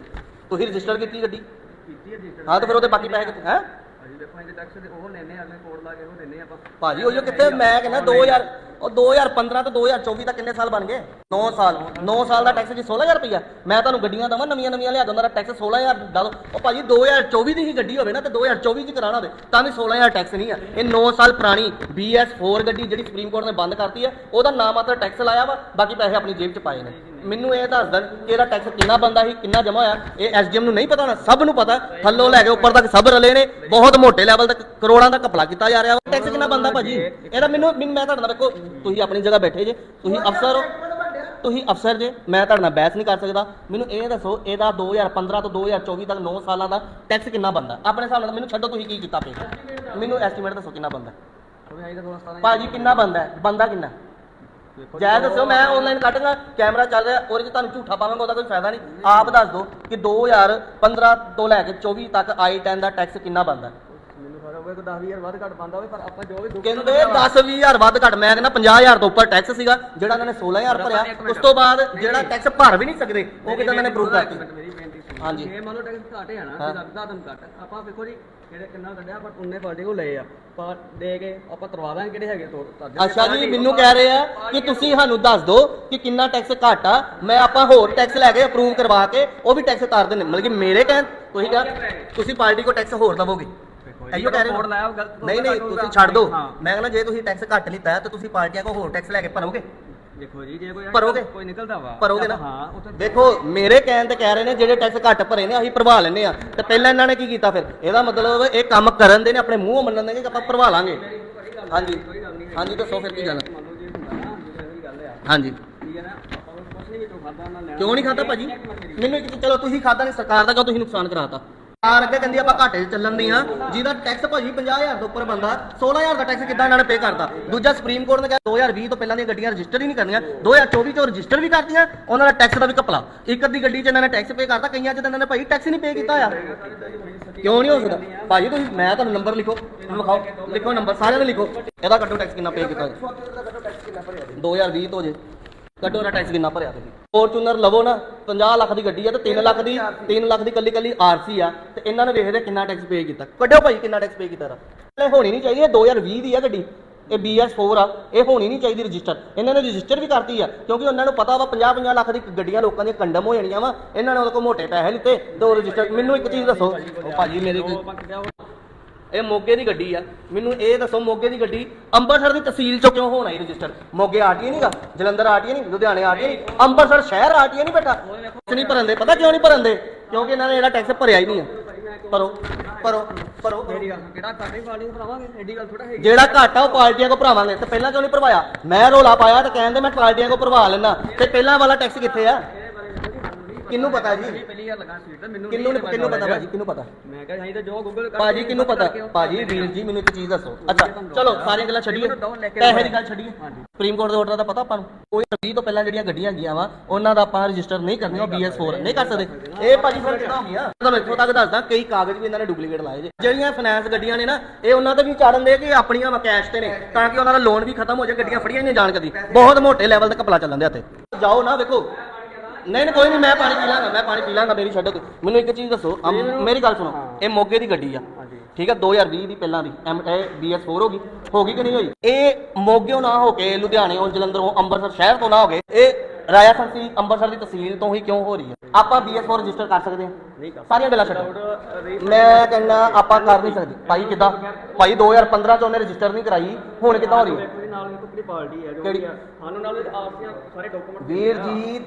ਤੁਸੀਂ ਰਜਿਸਟਰ ਕੀਤੀ ਗੱਡੀ? ਕੀਤੀ ਹੈ ਤੇ ਫਿਰ ਉਹਦੇ ਬਾਕੀ ਪੈਸੇ ਕਿੱਥੇ ਹੈ? ਅਸੀਂ ਦੇਖੋ ਇਹਦੇ ਟੈਕਸ ਦੇ ਉਹ ਲੈਨੇ ਅਗਲੇ ਕੋਡ ਲਾ ਕੇ ਉਹ ਦਿੰਨੇ ਆਪਾਂ। ਭਾਜੀ ਉਹ ਜੋ ਕਿੱਥੇ ਮੈਂ ਕਹਿੰਦਾ 2000 ਉਹ 2015 ਤੋਂ 2024 ਤੱਕ ਕਿੰਨੇ ਸਾਲ ਬਣ ਗਏ? 9 ਸਾਲ 9 ਸਾਲ ਦਾ ਟੈਕਸ ਜੀ 16000 ਰੁਪਇਆ ਮੈਂ ਤੁਹਾਨੂੰ ਗੱਡੀਆਂ ਦਵਾਂ, ਨਵੀਆਂ ਨਵੀਆਂ ਲਿਆ ਦਵਾਂ ਟੈਕਸ 16000 ਡਾਲੋ ਉਹ ਭਾਜੀ 2024 ਦੀ ਹੀ ਗੱਡੀ ਹੋਵੇ ਨਾ, ਤੇ 2024 ਚ ਕਰਾਣਾ ਹੋਵੇ, ਤਾਂ ਵੀ 16000 ਟੈਕਸ ਨਹੀਂ ਆ। ਇਹ 9 ਸਾਲ ਪੁਰਾਣੀ BS4 ਗੱਡੀ ਜਿਹੜੀ ਸੁਪਰੀਮ ਕੋਰਟ ਨੇ ਬੰਦ ਕਰਤੀ ਹੈ ਉਹਦਾ ਨਾਮ ਮਾਤਰ ਟੈਕਸ ਲਾਇਆ ਵਾ, ਬਾਕੀ ਪੈਸੇ ਆਪਣੀ ਜੇਬ ਚ ਪਾਏ ਨੇ। ਮੈਨੂੰ ਇਹ ਦੱਸ ਦੇਣ ਕਿ ਇਹਦਾ ਟੈਕਸ ਕਿੰਨਾ ਬੰਦਾ ਸੀ, ਕਿੰਨਾ ਜਮਾ ਹੋਇਆ, ਇਹ ਐਸਡੀਐਮ ਨੂੰ ਨਹੀਂ ਪਤਾ ਨਾ ਸਭ ਨੂੰ ਪਤਾ, ਥੱਲੋਂ ਲੈ ਕੇ ਉੱਪਰ ਤੱਕ ਸਭ ਰਲੇ ਨੇ, ਬਹੁਤ ਮੋਟੇ ਲੈਵਲ ਤੱਕ ਕਰੋੜਾਂ ਦਾ ਘਪਲਾ ਕੀਤਾ ਜਾ ਰਿਹਾ ਵਾ। ਟੈਕਸ ਕਿੰਨਾ ਬੰਦਾ ਭਾਜੀ? ਇਹਦਾ ਮੈਨੂੰ ਮੈਨੂੰ, ਮੈਂ ਤੁਹਾਡੇ ਨਾਲ ਵੇਖੋ, ਤੁਸੀਂ ਆਪਣੀ ਜਗ੍ਹਾ ਬੈਠੇ ਜੇ, ਤੁਸੀਂ ਅਫਸਰ ਹੋ। ਤੁਸੀਂ ਅਫਸਰ ਜੇ ਮੈਂ ਤੁਹਾਡੇ ਨਾਲ ਬਹਿਸ ਨਹੀਂ ਕਰ ਸਕਦਾ। ਮੈਨੂੰ ਇਹ ਦੱਸੋ ਇਹਦਾ 2015 ਤੋਂ 2024 ਤੱਕ 9 ਸਾਲਾਂ ਦਾ ਟੈਕਸ ਕਿੰਨਾ ਬੰਦਾ ਆਪਣੇ ਹਿਸਾਬ ਨਾਲ ਮੈਨੂੰ ਛੱਡੋ ਤੁਸੀਂ ਕੀ ਕੀਤਾ ਪੇ ਮੈਨੂੰ ਐਸਟੀਮੇਟ ਦੱਸੋ ਕਿੰਨਾ ਬੰਦਾ ਆਈ ਭਾਜੀ ਕਿੰਨਾ ਬੰਦਾ ਹੈ? ਬੰਦਾ ਕਿੰਨਾ? ਦੇਖੋ ਜੈ ਦੱਸੋ ਮੈਂ ਆਨਲਾਈਨ ਕੱਢਾਂਗਾ ਕੈਮਰਾ ਚੱਲ ਰਿਹਾ ਉਹਦੇ 'ਚ ਤੁਹਾਨੂੰ ਝੂਠਾ ਪਾਵਾਂਗਾ ਉਹਦਾ ਕੋਈ ਫਾਇਦਾ ਨਹੀਂ। ਆਪ ਦੱਸ ਦਿਓ ਕਿ 2015 ਤੋਂ ਲੈ ਕੇ 24 ਤੱਕ i10 ਦਾ ਟੈਕਸ ਕਿੰਨਾ ਬੰਦਾ ਮੈਨੂੰ ਸਾਰਾ ਹੋਵੇ ਕੋਈ 10 20000 ਵੱਧ ਘੱਟ ਬੰਦਾ ਹੋਵੇ ਪਰ ਆਪਾਂ ਜੋ ਵੀ ਦੁੱਖ ਕਹਿੰਦੇ 10 20000 ਵੱਧ ਘੱਟ ਮੈਂ ਕਹਿੰਦਾ 50000 ਤੋਂ ਉੱਪਰ ਟੈਕਸ ਸੀਗਾ ਜਿਹੜਾ ਇਹਨਾਂ ਨੇ 16000 ਭਰਿਆ ਉਸ ਤੋਂ ਬਾਅਦ ਜਿਹੜਾ ਟੈਕਸ ਭਰ ਵੀ ਨਹੀਂ ਸਕਦੇ ਉਹ ਕਿਦਾਂ ਇਹਨਾਂ ਨੇ ਪ੍ਰੂਵ ਕਰਤੀ? ਮੇਰੀ ਬੇਨਤੀ ਸੁਣੋ। ਹਾਂਜੀ। ਜੇ ਮੰਨ ਲਓ ਟੈਕਸ ਘੱਟ ਹੈ ਨਾ ਹਾਂ। ਤੇ ਲੱਗਦਾ ਤੁਹਾਨੂੰ ਘੱਟ ਆਪਾਂ ਵੇਖੋ ਜੀ ਕਿਹੜੇ ਕਿੰਨਾ ਕੱਢਿਆ ਪਰ ਉਹਨੇ ਪਾਰਟੀ ਕੋ ਲਏ ਆ। ਪਰ ਦੇ ਕੇ ਆਪਾਂ ਕਰਵਾ ਦਾਂਗੇ ਕਿਹੜੇ ਹੈਗੇ ਤੋਂ ਤੁਹਾਡੇ ਅੱਛਾ ਜੀ ਮੈਨੂੰ ਕਹਿ ਰਹੇ ਆ ਕਿ ਤੁਸੀਂ ਸਾਨੂੰ ਦੱਸ ਦਿਓ ਕਿ ਕਿੰਨਾ ਟੈਕਸ ਘੱਟ ਆ। ਮੈਂ ਆਪਾਂ ਹੋਰ ਟੈਕਸ ਲੈ ਕੇ ਅਪਰੂਵ ਕਰਵਾ ਕੇ ਉਹ ਵੀ ਟੈਕਸ ਉਤਾਰ ਮਤਲਬ ਕਿ ਮੇਰੇ ਕਹਿਣ ਤੁਸੀਂ ਕਿਹਾ ਤੁਸੀਂ ਪਾਰਟੀ ਕੋ ਟੈਕਸ ਹੋਰ ਦਵੋਗੇ। ਐਯੋ ਕਹਿ ਰਹੇ ਹੋ ਲਾਇਆ ਗਲਤ ਨਹੀਂ ਨਹੀਂ ਤੁਸੀਂ ਛੱਡ ਦਿਓ ਮੈਂ ਕਹਿੰਦਾ ਜੇ ਤੁਸੀਂ ਟੈਕਸ ਘੱਟ ਲਿੱਤਾ ਹੈ ਤਾਂ ਤੁਸੀਂ ਪਾਰਟੀਆਂ ਕੋ ਹੋਰ ਟੈਕਸ ਲੈ ਕੇ ਭਰੋਗੇ। ਦੇਖੋ ਜੀ ਜੇ ਕੋਈ ਭਰੋਗੇ? ਕੋਈ ਨਿਕਲਦਾ ਵਾ। ਭਰੋਗੇ ਨਾ? ਹਾਂ ਦੇਖੋ ਮੇਰੇ ਕਹਿਣ ਤੇ ਕਹਿ ਰਹੇ ਨੇ ਜਿਹੜੇ ਟੈਕਸ ਘੱਟ ਭਰੇ ਨੇ ਅਸੀਂ ਭਰਵਾ ਲੈਨੇ ਆ ਤੇ ਪਹਿਲਾਂ ਇਹਨਾਂ ਨੇ ਕੀ ਕੀਤਾ ਫਿਰ? ਇਹਦਾ ਮਤਲਬ ਇਹ ਕੰਮ ਕਰਨ ਦੇ ਨੇ ਆਪਣੇ ਮੂੰਹੋਂ ਮੰਨਣ ਦੇ ਕਿ ਆਪਾਂ ਭਰਵਾ ਲਾਂਗੇ। ਹਾਂਜੀ। ਹਾਂਜੀ ਦੱਸੋ ਫਿਰ ਕੀ ਗੱਲ ਨਾ ਹਾਂਜੀ। ਨਾ ਨਾ ਕਿਉਂ ਨਹੀਂ ਖਾਦਾ ਭਾਜੀ? ਮੈਨੂੰ ਇੱਕ ਚਲੋ ਤੁਸੀਂ ਖਾਦਾ ਨਹੀਂ ਸਰਕਾਰ ਦਾ ਕਿਉਂ ਤੁਸੀਂ ਨੁਕਸਾਨ ਕਰਾਤਾ? ਕਾਰ ਅੱਗੇ ਕਹਿੰਦੀ ਆਪਾਂ ਘਾਟੇ 'ਚ ਚੱਲਣ ਦੀਆਂ। ਜਿਹਦਾ ਟੈਕਸ ਭਾਜੀ 50000 ਤੋਂ ਉੱਪਰ ਬੰਦਾ 16000 ਦਾ ਟੈਕਸ ਕਿੱਦਾਂ ਇਹਨਾਂ ਨੇ ਪੇ ਕਰਤਾ ਦੂਜਾ ਸੁਪਰੀਮ ਕੋਰਟ ਨੇ ਕਿਹਾ 2020 ਤੋਂ ਪਹਿਲਾਂ ਦੀਆਂ ਗੱਡੀਆਂ ਰਜਿਸਟਰ ਹੀ ਨਹੀਂ ਕਰਨੀਆਂ। 2024 ਚੋਂ ਰਜਿਸਟਰ ਵੀ ਕਰਤੀਆਂ ਉਹਨਾਂ ਦਾ ਟੈਕਸ ਦਾ ਵੀ ਕਪਲਾ ਇੱਕ ਅੱਧੀ ਗੱਡੀ 'ਚ ਇਹਨਾਂ ਨੇ ਟੈਕਸ ਪੇ ਕਰਤਾ, ਕਈਆਂ 'ਚ ਤਾਂ ਇਹਨਾਂ ਨੇ ਭਾਈ ਟੈਕਸ ਨਹੀਂ ਪੇ ਕੀਤਾ ਆ। ਕਿਉਂ ਨਹੀਂ ਹੋ ਸਕਦਾ? ਭਾਜੀ ਤੁਸੀਂ, ਮੈਂ ਤੁਹਾਨੂੰ ਨੰਬਰ ਲਿਖੋ ਲਿਖਾਓ ਲਿਖੋ ਨੰਬਰ ਸਾਰਿਆਂ ਦਾ ਲਿਖੋ। ਇਹਦਾ ਕੱਟੋ ਟੈਕਸ ਕਿੰਨਾ ਪੇ ਕੀਤਾ? 2020 ਤੋਂ ਜੇ। ਕੱਟੋ ਦਾ ਟੈਕਸ ਕਿੰਨਾ ਭਰਿਆ ਤੁਸੀਂ? ਫੋਰਚੂਨਰ ਲਵੋ ਨਾ 50 ਲੱਖ ਦੀ ਗੱਡੀ ਆ ਤੇ 3 ਲੱਖ ਦੀ 3 ਲੱਖ ਦੀ ਕੱਲੀ ਕੱਲੀ ਆਰਸੀ ਆ ਤੇ ਇਹਨਾਂ ਨੇ ਵੇਖਦੇ ਕਿੰਨਾ ਟੈਕਸ ਪੇ ਕੀਤਾ। ਕੱਢਿਓ ਭਾਈ ਕਿੰਨਾ ਟੈਕਸ ਪੇ ਕੀਤਾ ਇਹਦਾ। ਇਹ ਹੋਣੀ ਨਹੀਂ ਚਾਹੀਦੀ ਇਹ 2020 ਦੀ ਆ ਗੱਡੀ। ਇਹ BS4 ਆ ਇਹ ਹੋਣੀ ਨਹੀਂ ਚਾਹੀਦੀ ਰਜਿਸਟਰ ਇਹਨਾਂ ਨੇ ਰਜਿਸਟਰ ਵੀ ਕਰਤੀ ਆ ਕਿਉਂਕਿ ਉਹਨਾਂ ਨੂੰ ਪਤਾ ਵਾ 50 50 ਲੱਖ ਦੀ ਗੱਡੀਆਂ ਲੋਕਾਂ ਦੀਆਂ ਕੰਡਮ ਹੋ ਜਾਣੀਆਂ ਵਾ। ਇਹਨਾਂ ਨੇ ਉਹਦੇ ਕੋਲ ਮੋਟੇ ਪੈਸੇ ਲਿੱਤੇ ਉਹ ਰਜਿਸਟਰ ਮੈਨੂੰ ਇੱਕ ਚੀਜ਼ ਦੱਸੋ। ਉਹ ਭਾਜੀ ਮੇਰੀ ਉਹ ਇਹ ਮੋਗੇ ਦੀ ਗੱਡੀ ਆ। ਮੈਨੂੰ ਇਹ ਦੱਸੋ ਮੋਗੇ ਦੀ ਗੱਡੀ ਅੰਮ੍ਰਿਤਸਰ ਦੀ ਤਹਿਸੀਲ ਚੋਂ ਕਿਉਂ ਹੋਣਾ ਇਹ ਰਜਿਸਟਰ? ਮੋਗੇ ਆਰਟੀਏ ਨਹੀਂਗਾ ਜਲੰਧਰ ਆਰਟੀਏ ਨਹੀਂ ਲੁਧਿਆਣੇ ਆਰਟੀਏ ਨਹੀਂ ਅੰਮ੍ਰਿਤਸਰ ਸ਼ਹਿਰ ਆਰਟੀਏ ਨਹੀਂ ਬੇਟਾ। ਟੈਕਸ ਨਹੀਂ ਭਰਨ ਦੇ ਪਤਾ ਕਿਉਂ ਨਹੀਂ ਭਰਨ ਦੇ? ਕਿਉਂਕਿ ਇਹਨਾਂ ਨੇ ਇਹਦਾ ਟੈਕਸ ਭਰਿਆ ਹੀ ਨਹੀਂ ਆ। ਭਰੋ ਭਰੋ ਭਰੋ। ਮੇਰੀ ਗੱਲ? ਸੁਣ, ਕਿਹੜਾ ਕਾਟੇ ਫਾੜੀ ਭਰਾਵਾਂਗੇ? ਐਡੀ ਗੱਲ ਥੋੜਾ ਹੈਗੀ। ਜਿਹੜਾ ਘਾਟਾ ਉਹ ਪਾਰਟੀਆਂ ਕੋ ਭਰਾਵਾਂਗੇ ਤੇ ਪਹਿਲਾਂ ਕਿਉਂ ਨਹੀਂ ਭਰਵਾਇਆ? ਮੈਂ ਰੋਲਾ ਪਾਇਆ ਤੇ ਕਹਿੰਦੇ ਮੈਂ ਪਾਰਟੀਆਂ ਕੋ ਭਰਵਾ ਲੈਣਾ ਤੇ ਪਹਿਲਾਂ ਵਾਲਾ ਟੈਕਸ ਕਿੱਥੇ ਆ? ਕਿਹਨੂੰ ਪਤਾ ਜੀ? ਪਹਿਲੀ ਵਾਰ ਲਗਾ ਸੀਟ ਤੇ ਮੈਨੂੰ ਕਿੰਨੂੰ ਨਹੀਂ ਕਿੰਨੂੰ ਪਤਾ ਭਾਜੀ ਕਿੰਨੂੰ ਪਤਾ? ਮੈਂ ਕਿਹਾ ਅਸੀਂ ਤਾਂ ਜੋ ਗੂਗਲ ਕਰ ਭਾਜੀ ਕਿਹਨੂੰ ਪਤਾ? ਭਾਜੀ ਵੀਰ ਜੀ ਮੈਨੂੰ ਇੱਕ ਚੀਜ਼ ਦੱਸੋ। ਅੱਛਾ ਚਲੋ ਸਾਰੀਆਂ ਗੱਲਾਂ ਛੱਡੀਏ। ਪੈਸੇ ਦੀ ਗੱਲ ਛੱਡੀਏ। ਸੁਪਰੀਮ ਕੋਰਟ ਦੇ ਆਰਡਰ ਦਾ ਪਤਾ ਆਪਾਂ ਨੂੰ? ਕੋਈ 20 ਤੋਂ ਪਹਿਲਾਂ ਜਿਹੜੀਆਂ ਗੱਡੀਆਂ ਗਈਆਂ ਵਾ ਉਹਨਾਂ ਦਾ ਆਪਾਂ ਰਜਿਸਟਰ ਨਹੀਂ ਕਰਨੀਆਂ ਉਹ BS4 ਨਹੀਂ ਕਰ ਸਕਦੇ। ਇਹ ਭਾਜੀ ਫਿਰ ਕਿਦਾਂ ਹੋ ਗਿਆ ਤੁਹਾਨੂੰ ਇੱਥੋਂ ਤੱਕ ਦੱਸਦਾ ਕਈ ਕਾਗਜ਼ ਵੀ ਇਹਨਾਂ ਨੇ ਡੁਪਲੀਕੇਟ ਲਾਏ ਜੇ। ਜਿਹੜੀਆਂ ਫਾਈਨੈਂਸ ਗੱਡੀਆਂ ਨੇ ਨਾ ਇਹ ਉਹਨਾਂ ਤੇ ਵੀ ਚਾੜਨ ਦੇ ਕਿ ਆਪਣੀਆਂ ਵਾ ਕੈਸ਼ ਤੇ ਨੇ ਤਾਂ ਕਿ ਉਹਨਾਂ ਦਾ ਲੋਨ ਵੀ ਖਤਮ ਹੋ ਜਾਏ ਗੱਡੀਆਂ ਫੜੀਆਂ ਨਹੀਂ ਜਾਣ ਕਦੀ। ਬਹੁਤ ਮੋਟੇ ਲੈਵਲ ਤੇ ਘਪਲਾ ਚੱਲਣ ਦੇ ਇੱਥੇ। ਜਾਓ ਨਾ ਵੇਖੋ। ਨਹੀਂ ਨਹੀਂ ਕੋਈ ਨਹੀਂ ਮੈਂ ਪਾਣੀ ਪੀ ਲਾਂਗਾ ਮੈਂ ਪਾਣੀ ਪੀ ਲਾਂਗਾ ਮੇਰੀ ਛੱਡੋ ਤੁਸੀਂ। ਮੈਨੂੰ ਇੱਕ ਚੀਜ਼ ਦੱਸੋ ਅਮ- ਮੇਰੀ ਗੱਲ ਸੁਣੋ ਇਹ ਮੋਗੇ ਦੀ ਗੱਡੀ ਆ। ਠੀਕ ਹੈ 2020 ਦੀ ਪਹਿਲਾਂ ਦੀ ਐਮ ਇਹ BS4 ਹੋ ਗਈ। ਹੋ ਗਈ ਕਿ ਨਹੀਂ ਹੋਈ? ਇਹ ਮੋਗਿਓ ਨਾ ਹੋ ਕੇ ਲੁਧਿਆਣੇੋਂ ਜਲੰਧਰੋਂ ਅੰਮ੍ਰਿਤਸਰ ਸ਼ਹਿਰ ਤੋਂ ਨਾ ਹੋ ਗਏ ਇਹ ਰਾਇਆ ਸੰਸੀ ਅੰਮ੍ਰਿਤਸਰ ਦੀ ਤਹਿਸੀਲ ਤੋਂ ਹੀ ਕਿਉਂ ਹੋ ਰਹੀ ਹੈ? ਆਪਾਂ BS4 ਰਜਿਸਟਰ ਕਰ ਸਕਦੇ ਹਾਂ। ਸਾਰੀਆਂ ਗੱਲਾਂ ਛੱਡੋ। ਮੈਂ ਕਹਿੰਦਾ ਆਪਾਂ ਕਰ ਨਹੀਂ ਸਕਦੇ। ਭਾਈ ਕਿੱਦਾਂ? ਭਾਈ 2015 ਚ ਉਹਨੇ ਰਜਿਸਟਰ ਨਹੀਂ ਕਰਾਈ। ਹੁਣ ਕਿੱਦਾਂ ਹੋ ਰਹੀ ਹੈ? ਨਾਲ ਪਾਰਟੀ ਜੋ। ਸਾਨੂੰ ਨਾਲ ਸਾਰੇ ਡਾਕੂਮੈਂਟ ਵੀਰ ਜੀ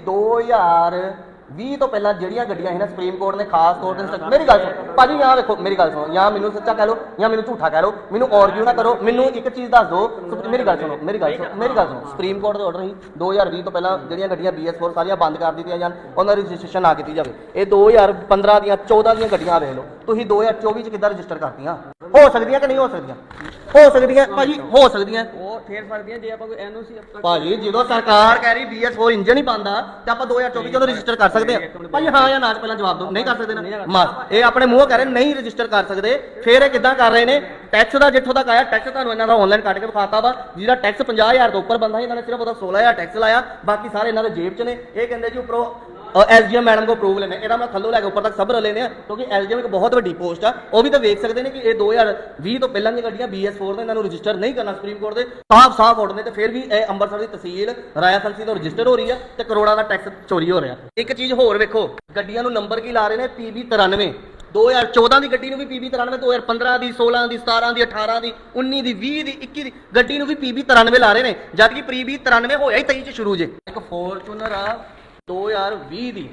2020 ਤੋਂ ਪਹਿਲਾਂ ਜਿਹੜੀਆਂ ਗੱਡੀਆਂ ਸੀ ਨਾ ਸੁਪਰੀਮ ਕੋਰਟ ਨੇ ਖਾਸ ਤੌਰ ਤੇ instruct- ਮੇਰੀ ਗੱਲ ਸੁਣੋ ਭਾਜੀ ਯਾਰ ਵੇਖੋ ਮੇਰੀ ਗੱਲ ਸੁਣੋ ਜਾਂ ਮੈਨੂੰ ਸੱਚਾ ਕਹਿ ਲਓ ਜਾਂ ਮੈਨੂੰ ਝੂਠਾ ਕਹਿ ਲਓ ਮੈਨੂੰ ਆਰਗੂ ਨਾ ਕਰੋ ਮੈਨੂੰ ਇੱਕ ਚੀਜ਼ ਦੱਸ ਦਿਓ ਸੁਪ- ਮੇਰੀ ਗੱਲ ਸੁਣੋ ਮੇਰੀ ਗੱਲ ਸੁਣੋ ਮੇਰੀ ਗੱਲ ਸੁਣੋ ਸੁਪਰੀਮ ਕੋਰਟ ਦੇ ਆਰਡਰ ਸੀ 2020 ਤੋਂ ਪਹਿਲਾਂ ਜਿਹੜੀਆਂ ਗੱਡੀਆਂ BS4 ਸਾਰੀਆਂ ਬੰਦ ਕਰ ਦਿੱਤੀਆਂ ਜਾਣ ਉਹਨਾਂ ਦੀ ਰਜਿਸਟ੍ਰੇਸ਼ਨ ਨਾ ਕੀਤੀ ਜਾਵੇ। ਇਹ 2015 ਦੀਆਂ 14 ਦੀਆਂ ਗੱਡੀਆਂ ਵੇਖ ਲਓ ਤੁਸੀਂ 2024 ਚ ਕਿੱਦਾਂ ਰਜਿਸਟਰ ਕਰਤੀਆਂ? ਹੋ ਸਕਦੀਆਂ ਕਿ ਨਹੀਂ ਹੋ ਸਕਦੀਆਂ? ਹੋ ਸਕਦੀਆਂ ਭਾਜੀ ਹੋ ਸਕਦੀਆਂ। ਉਹ ਫੇਰ ਸਕਦੀਆਂ ਜੇ ਆਪਾਂ ਕੋਈ ਐਨਓਸੀ ਭਾਜੀ ਜਦੋਂ ਸਰਕਾਰ ਕਹਿ ਰਹੀ BS4 ਇੰਜਨ ਹੀ ਬੰਦਾ ਤੇ ਆਪਾਂ 2024 ਜਦੋਂ ਰਜਿਸਟਰ ਕਰ ਸਕਦੇ ਆ? ਭਾਜੀ ਹਾਂ ਜਾਂ ਨਾ ਪਹਿਲਾਂ ਜਵਾਬ ਦਿਓ। ਨਹੀਂ ਕਰ ਸਕਦੇ ਨਾ। ਮਸ ਇਹ ਆਪਣੇ ਮੂੰਹੋਂ ਕਹਿ ਰਹੇ ਨਹੀਂ ਰਜਿਸਟਰ ਕਰ ਸਕਦੇ। ਫਿਰ ਇਹ ਕਿੱਦਾਂ ਕਰ ਰਹੇ ਨੇ? ਟੈਕਸ ਦਾ ਜਿੱਥੋਂ ਤੱਕ ਆਇਆ ਟੈਕਸ ਤੁਹਾਨੂੰ ਇਹਨਾਂ ਦਾ ਆਨਲਾਈਨ ਕੱਢ ਕੇ ਵਿਖਾਤਾ ਵਾ ਜਿਹਦਾ ਟੈਕਸ 50000 ਤੋਂ ਉੱਪਰ ਬੰਦਾ ਇਹਨਾਂ ਨੇ ਸਿਰਫ ਉਹਦਾ 16000 ਟੈਕਸ ਲਾਇਆ ਬਾਕੀ ਸਾਰੇ ਇਹਨਾਂ ਦੇ ਜੇਬ 'ਚ ਨੇ। ਇਹ ਕਹਿੰਦੇ ਜੀ ਉੱਪਰੋਂ ਐਸਡੀਐਮ ਮੈਡਮ ਕੋ ਅਪਰੂਵ ਲੈਣੇ ਇਹਦਾ ਮੈਂ ਥੱਲੋਂ ਲੈ ਕੇ ਉੱਪਰ ਤੱਕ ਸਭ ਲੈਣੇ ਆ, ਕਿਉਂਕਿ ਐਸਡੀਐਮ ਇੱਕ ਬਹੁਤ ਵੱਡੀ ਪੋਸਟ ਆ। ਉਹ ਵੀ ਤਾਂ ਵੇਖ ਸਕਦੇ ਨੇ ਕਿ ਇਹ 2020 ਤੋਂ ਪਹਿਲਾਂ ਦੀਆਂ ਗੱਡੀਆਂ BS4 ਨੇ ਇਹਨਾਂ ਨੂੰ ਰਜਿਸਟਰ ਨਹੀਂ ਕਰਨਾ ਸੁਪਰੀਮ ਕੋਰਟ ਦੇ। ਸਾਫ਼ ਸਾਫ਼ ਆਰਡਰ ਨੇ ਤੇ ਫਿਰ ਵੀ ਇਹ ਅੰਮ੍ਰਿਤਸਰ ਦੀ ਤਹਿਸੀਲ ਰਾਇਆ ਤੋਂ ਰਜਿਸਟਰ ਹੋ ਰਹੀ ਆ ਤੇ ਕਰੋੜਾਂ ਦਾ ਟੈਕਸ ਚੋਰੀ ਹੋ ਰਿਹਾ। ਇੱਕ ਚੀਜ਼ ਹੋਰ ਵੇਖੋ, ਗੱਡੀਆਂ ਨੂੰ ਨੰਬਰ ਕੀ ਲਾ ਰਹੇ ਨੇ? PB 93 2014 ਦੀ ਗੱਡੀ ਨੂੰ ਵੀ PB 93 2015 ਦੀ 16 ਦੀ 17 ਦੀ 18 ਦੀ 19 ਦੀ 20 ਦੀ 21 ਦੀ ਗੱਡੀ ਨੂੰ ਵੀ PB 93 ਲਾ ਰਹੇ ਨੇ। ਜਦ ਕਿ PB 93 ਹੋਇਆ ਹੀ 23 ਚ ਸ਼ੁਰੂ ਜੇ। ਇੱਕ ਫੋਰਚੂਨਰ ਆ 2020 ਦੀ,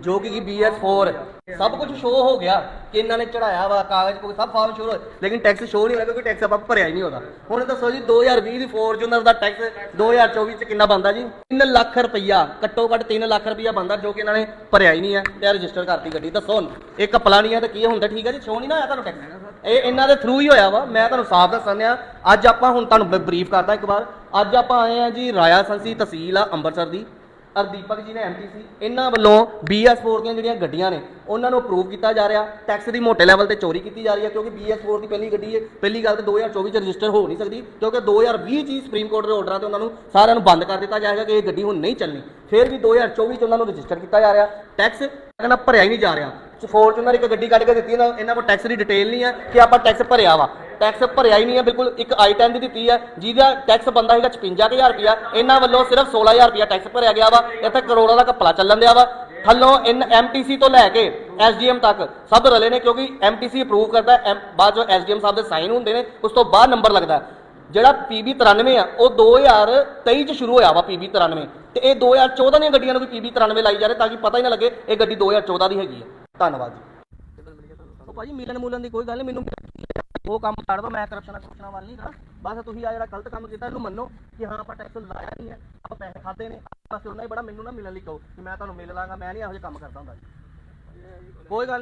ਜੋ ਕਿ BS4 ਸਭ ਕੁਝ ਸ਼ੋਅ ਹੋ ਗਿਆ, ਕਿ ਇਹਨਾਂ ਨੇ ਚੜਾਇਆ ਵਾ, ਕਾਗਜ਼ ਕੋਈ ਸਭ ਫਾਰਮ ਸ਼ੋਅ ਹੋਏ, ਲੇਕਿਨ ਟੈਕਸ ਸ਼ੋਅ ਨਹੀਂ ਹੋਇਆ ਕਿਉਂਕਿ ਟੈਕਸ ਆਪਾਂ ਭਰਿਆ ਹੀ ਨਹੀਂ ਉਹਦਾ। ਹੁਣ ਦੱਸੋ ਜੀ 2020 ਦੀ ਫੋਰਚੂਨਰ ਦਾ ਟੈਕਸ 2024 ਚ ਕਿੰਨਾ ਬੰਦਾ ਜੀ? 3 ਲੱਖ ਰੁਪਈਆ, ਘੱਟੋ ਘੱਟ 3 ਲੱਖ ਰੁਪਈਆ ਬੰਦਾ ਜੋ ਕਿ ਇਹਨਾਂ ਨੇ ਭਰਿਆ ਹੀ ਨਹੀਂ ਹੈ ਤੇ ਰਜਿਸਟਰ ਕਰਤੀ ਗੱਡੀ। ਦੱਸੋ ਹੁਣ, ਇਹ ਕਪਲਾ ਨਹੀਂ ਹੈ ਤੇ ਕੀ ਹੁੰਦਾ, ਠੀਕ ਹੈ ਜੀ? ਸ਼ੋਅ ਨਹੀਂ ਨਾ ਆਇਆ ਤੁਹਾਨੂੰ ਟੈਕਸ ਇਹ ਇਹਨਾਂ ਦੇ ਥਰੂ ਹੀ ਹੋਇਆ ਵਾ, ਮੈਂ ਤੁਹਾਨੂੰ ਸਾਫ਼ ਦੱਸਣ ਆ ਅੱਜ ਆਪਾਂ ਹੁਣ ਤੁਹਾਨੂੰ ਬਰੀਫ ਕਰਦਾ ਇੱਕ ਵਾਰ। ਅੱਜ ਆਪਾਂ ਆਏ ਆ ਜੀ, ਰਾਇਆ ਸੰਸੀ ਤਹਿਸੀਲ ਆ ਅੰਮ੍ਰਿਤਸਰ ਦੀ। ਅਰਦੀਪਕ ਜੀ ਨੇ ਐਮਟੀਸੀ ਇਹਨਾਂ ਵੱਲੋਂ BS4 ਦੀਆਂ ਜਿਹੜੀਆਂ ਗੱਡੀਆਂ ਨੇ, ਉਹਨਾਂ ਨੂੰ ਅਪਰੂਵ ਕੀਤਾ ਜਾ ਰਿਹਾ। ਟੈਕਸ ਦੀ ਮੋਟੇ ਲੈਵਲ ਤੇ ਚੋਰੀ ਕੀਤੀ ਜਾ ਰਹੀ ਹੈ, ਕਿਉਂਕਿ BS4 ਦੀ ਪਹਿਲੀ ਗੱਡੀ ਹੈ, ਪਹਿਲੀ ਗੱਲ ਤੇ 2024 ਚ ਰਜਿਸਟਰ ਹੋ ਨਹੀਂ ਸਕਦੀ, ਕਿਉਂਕਿ 2020 ਚ ਹੀ ਸੁਪਰੀਮ ਕੋਰਟ ਦੇ ਆਰਡਰਾਂ ਤੇ ਉਹਨਾਂ ਨੂੰ ਸਾਰਿਆਂ ਨੂੰ ਬੰਦ ਕਰ ਦਿੱਤਾ ਜਾਏਗਾ ਕਿ ਇਹ ਗੱਡੀ ਹੁਣ ਨਹੀਂ ਚੱਲਣੀ। ਫਿਰ ਵੀ 2024 ਚ ਉਹਨਾਂ ਨੂੰ ਰਜਿਸਟਰ ਕੀਤਾ ਜਾ ਰਿਹਾ। ਟੈਕਸ ਕਹਿੰਦਾ ਭਰਿਆ ਹੀ ਨਹੀਂ ਜਾ ਰਿਹਾ। ਫੋਰਚੂਨਰ ਇੱਕ ਗੱਡੀ ਕੱਢ ਕੇ ਦਿੱਤੀ ਨਾ ਇਹਨਾਂ ਕੋਲ ਟੈਕਸ ਦੀ ਡਿਟੇਲ ਨਹੀਂ ਹੈ ਕਿ ਆਪਾਂ ਟੈਕਸ ਭਰਿਆ ਵਾ। ਟੈਕਸ ਭਰਿਆ ਹੀ ਨਹੀਂ ਹੈ ਬਿਲਕੁਲ ਇੱਕ ਆਈਟਮ ਦੀ ਦਿੱਤੀ ਹੈ ਜਿਹਦਾ ਟੈਕਸ ਬੰਦਾ ਹੈਗਾ 55000 ਰੁਪਿਆ ਇਹਨਾਂ ਵੱਲੋਂ ਸਿਰਫ 16000 ਰੁਪਿਆ ਟੈਕਸ ਭਰਿਆ ਗਿਆ ਵਾ ਇੱਥੇ ਕਰੋੜਾਂ ਦਾ ਘਪਲਾ ਚੱਲਣ ਦਿਆ ਵਾ ਥੱਲੋਂ ਇਨ ਐਮਟੀਸੀ ਤੋਂ ਲੈ ਕੇ ਐਸਡੀਐਮ ਤੱਕ ਸਭ ਰਲੇ ਨੇ ਕਿਉਂਕਿ ਐਮਟੀਸੀ ਅਪਰੂਵ ਕਰਦਾ ਹੈ, ਐਮ- ਬਾਅਦ ਜੋ ਐਸਡੀਐਮ ਸਾਹਿਬ ਦੇ ਸਾਈਨ ਹੁੰਦੇ ਨੇ ਉਸ ਤੋਂ ਬਾਅਦ ਨੰਬਰ ਲੱਗਦਾ ਹੈ। ਜਿਹੜਾ PB 93 ਆ ਉਹ 2023 ਚ ਸ਼ੁਰੂ ਹੋਇਆ ਵਾ PB 93 ਤੇ ਇਹ 2014 ਦੀਆਂ ਗੱਡੀਆਂ ਨੂੰ ਵੀ PB 93 ਲਾਈ ਜਾ ਰਹੇ ਤਾਂ ਕਿ ਪਤਾ ਹੀ ਨਾ ਲੱਗੇ ਇਹ ਗੱਡੀ 2014 ਦੀ ਹੈਗੀ ਹੈ ਧੰਨਵਾਦ ਜੀ ਉਹ ਭਾਜੀ, ਮਿਲਣ ਮੂਲਣ ਦੀ ਕੋਈ ਗੱਲ ਨਹੀਂ ਮੈਨੂੰ ਉਹ ਕੰਮ ਕਰ ਦੋ ਮੈਂ ਕਰਪਸ਼ਨ ਕਰਪਸ਼ਨਾਂ ਵੱਲ ਨਹੀਂ ਕਰਾਂ ਬਸ ਤੁਸੀਂ ਆ ਜਿਹੜਾ ਗਲਤ ਕੰਮ ਕੀਤਾ, ਇਹਨੂੰ ਮੰਨੋ ਕਿ ਹਾਂ, ਆਪਾਂ ਟੈਕਸ ਲਾਇਆ ਨਹੀਂ ਹੈ, ਆਪਾਂ ਪੈਸੇ ਖਾਦੇ ਨੇ ਬਸ ਉਹਨਾਂ ਹੀ ਬੜਾ, ਮੈਨੂੰ ਨਾ ਮਿਲਣ ਲਈ ਕਹੋ ਕਿ ਮੈਂ ਤੁਹਾਨੂੰ ਮਿਲ ਲਾਂਗਾ, ਮੈਂ ਨਹੀਂ ਇਹੋ ਜਿਹੇ ਕੰਮ ਕਰਦਾ ਹੁੰਦਾ ਜੀ ਕੋਈ ਗੱਲ ਨੀ।